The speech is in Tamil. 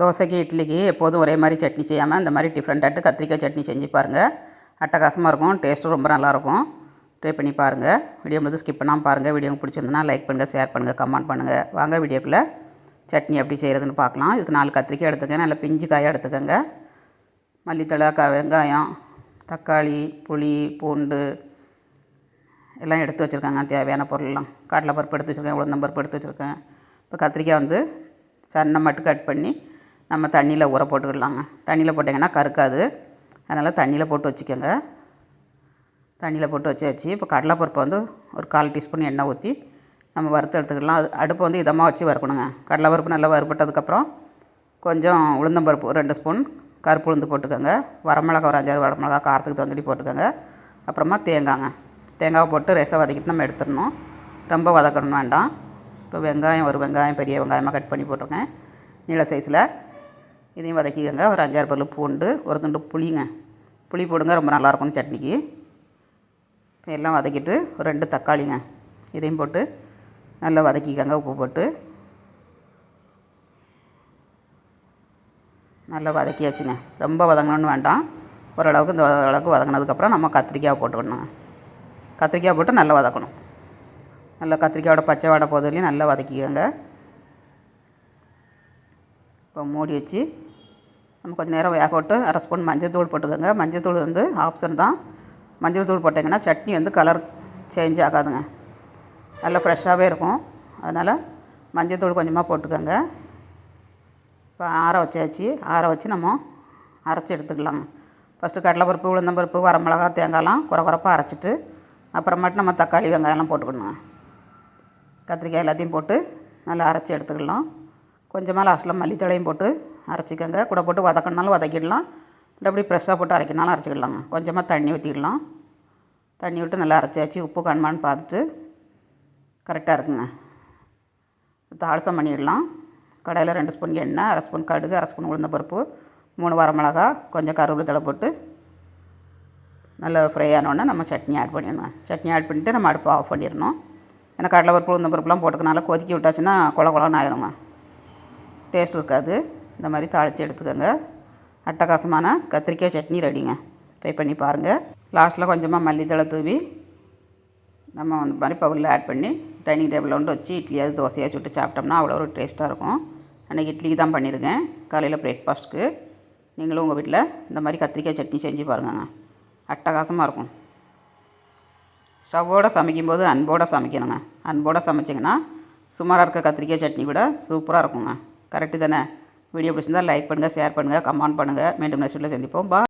தோசைக்கு இட்லிக்கு எப்போதும் ஒரே மாதிரி சட்னி செய்யாமல் இந்த மாதிரி டிஃப்ரெண்ட்டாக கத்திரிக்காய் சட்னி செஞ்சு பாருங்கள் அட்டகாசமாக இருக்கும் டேஸ்ட்டும் ரொம்ப நல்லாயிருக்கும் ட்ரை பண்ணி பாருங்கள் வீடியோ மட்டும் ஸ்கிப் பண்ணாமல் பாருங்கள் வீடியோ பிடிச்சிருந்தனா லைக் பண்ணுங்கள் ஷேர் பண்ணுங்கள் கமெண்ட் பண்ணுங்கள் வாங்க வீடியோக்குள்ளே. சட்னி எப்படி செய்கிறதுன்னு பார்க்கலாம். இதுக்கு நாலு கத்திரிக்காய் எடுத்துக்கங்க நல்ல பிஞ்சு காயாக எடுத்துக்கோங்க. மல்லித்தழை க வெங்காயம் தக்காளி புளி பூண்டு எல்லாம் எடுத்து வச்சுருக்காங்க. தேவையான பொருள்லாம். கடலை பருப்பு எடுத்து வச்சுருக்கேன் உளுந்தம் பருப்பு எடுத்து வச்சுருக்கேன். இப்போ கத்திரிக்காய் வந்து சன்னை மட்டும் கட் பண்ணி நம்ம தண்ணியில் ஊற போட்டுக்கிடலாங்க தண்ணியில் போட்டிங்கன்னா கருக்காது. அதனால் தண்ணியில் போட்டு வச்சுக்கோங்க. தண்ணியில் போட்டு வச்சாச்சு. இப்போ கடலைப்பருப்பை வந்து ஒரு கால் டீஸ்பூன் எண்ணெய் ஊற்றி நம்ம வறுத்து எடுத்துக்கலாம். அது அடுப்பை வந்து இதமாக வச்சு வறுக்கணுங்க. கடலைப்பருப்பு நல்லா வறுபட்டதுக்கப்புறம் கொஞ்சம் உளுந்தம்பருப்பு ரெண்டு ஸ்பூன் கருப்பு உளுந்து போட்டுக்கோங்க. வரமிளகா ஒரு அஞ்சாறு வரமிளகா காரத்துக்கு தகுந்தபடி போட்டுக்கோங்க. அப்புறமா தேங்காங்க. தேங்காவை போட்டு ரசம் வதக்கிட்டு நம்ம எடுத்துடணும். ரொம்ப வதக்கணும் வேண்டாம். இப்போ வெங்காயம் ஒரு வெங்காயம் பெரிய வெங்காயமாக கட் பண்ணி போட்டிருக்கேன். நீள சைஸில் இதையும் வதக்கிக்கோங்க. ஒரு அஞ்சாறு பல்லு பூண்டு ஒரு துண்டு புளிங்க. புளி போடுங்க ரொம்ப நல்லாயிருக்கும் சட்னிக்கு. இப்போ எல்லாம் வதக்கிட்டு ஒரு ரெண்டு தக்காளிங்க. இதையும் போட்டு நல்லா வதக்கிக்கோங்க உப்பு போட்டு. நல்லா வதக்கியாச்சுங்க. ரொம்ப வதங்கணும்னு வேண்டாம். ஓரளவுக்கு இந்த அளவுக்கு வதங்கினதுக்கப்புறம் நம்ம கத்திரிக்காய் போட்டுக்கணுங்க. கத்திரிக்காய் போட்டு நல்லா வதக்கணும். நல்லா கத்திரிக்காயோட பச்சை வாடை போதிலையும் நல்லா வதக்கிக்கோங்க. இப்போ மூடி வச்சு நம்ம கொஞ்சம் நேரம் வேக விட்டு அரை ஸ்பூன் மஞ்சள் தூள் போட்டுக்கோங்க. மஞ்சள் தூள் வந்து ஆப்ஷன் தான். மஞ்சள் தூள் போட்டிங்கன்னா சட்னி வந்து கலர் சேஞ்ச் ஆகாதுங்க. நல்லா ஃப்ரெஷ்ஷாகவே இருக்கும். அதனால் மஞ்சள் தூள் கொஞ்சமாக போட்டுக்கோங்க. இப்போ ஆற வச்சாச்சு. ஆற வச்சு நம்ம அரைச்சி எடுத்துக்கலாங்க ஃபஸ்ட்டு கடலைப்பருப்பு உளுந்தம்பருப்பு வரமிளகா தேங்காய்லாம் குறை குறைப்பாக அரைச்சிட்டு அப்புறமேட்டு நம்ம தக்காளி வெங்காயம்லாம் போட்டுக்கணுங்க. கத்திரிக்காய் எல்லாத்தையும் போட்டு நல்லா அரைச்சி எடுத்துக்கலாம். கொஞ்சமாக லாஸ்ட்டில் மல்லித்தழையும் போட்டு அரைச்சிக்கோங்க. கூட போட்டு வதக்கணுனாலும் வதக்கிடலாம். இல்லை அப்படி ஃப்ரெஷ்ஷாக போட்டு அரைக்கணுனாலும் அரைச்சிக்கலாங்க கொஞ்சமாக தண்ணி ஊற்றிடலாம். தண்ணி விட்டு நல்லா அரைச்சாச்சு. உப்பு காணுமான்னு பார்த்துட்டு கரெக்டாக இருக்குங்க. தாளசம் பண்ணிடலாம். கடையில் ரெண்டு ஸ்பூன் எண்ணெய் அரை ஸ்பூன் கடுகு அரை ஸ்பூன் உளுந்தப்பருப்பு மூணு வரமிளகா கொஞ்சம் கருவேப்பிலை தழை போட்டு நல்லா ஃப்ரை ஆனோடனே நம்ம சட்னி ஆட் பண்ணிடணும். சட்னி ஆட் பண்ணிவிட்டு நம்ம அடுப்பை ஆஃப் பண்ணிடணும். ஏன்னா கடலை பருப்பு உளுந்த பருப்புலாம் போட்டுக்கனால கொதிக்க விட்டாச்சுன்னா கொல குளம்னு ஆயிருங்க. டேஸ்ட் இருக்காது. இந்த மாதிரி தாளித்து எடுத்துக்கோங்க. அட்டகாசமான கத்திரிக்காய் சட்னி ரெடிங்க ட்ரை பண்ணி பாருங்கள் லாஸ்ட்டில் கொஞ்சமாக மல்லித்தலை தூவி நம்ம அந்த மாதிரி பவுலில் ஆட் பண்ணி டைனிங் டேபிளில் வந்து வச்சு இட்லியாவது தோசையாக சுட்டு சாப்பிட்டோம்னா அவ்வளோ ஒரு டேஸ்ட்டாக இருக்கும். அன்றைக்கி இட்லிக்கு தான் பண்ணியிருக்கேன் காலையில் பிரேக்ஃபாஸ்ட்டுக்கு நீங்களும் உங்கள் வீட்டில் இந்த மாதிரி கத்திரிக்காய் சட்னி செஞ்சு பாருங்கங்க. அட்டகாசமாக இருக்கும். ஸ்டவ்வோடு சமைக்கும்போது அன்போடு சமைக்கணுங்க. அன்போடு சமைச்சிங்கன்னா சுமாராக இருக்க கத்திரிக்காய் சட்னி கூட சூப்பராக இருக்குங்க. கரெக்டு தானே? வீடியோ பிடிச்சிருந்தால் லைக் பண்ணுங்கள் ஷேர் பண்ணுங்கள் கமெண்ட் பண்ணுங்கள் மீண்டும் நெக்ஸ்ட் வீட்டில் சந்திப்போம். பா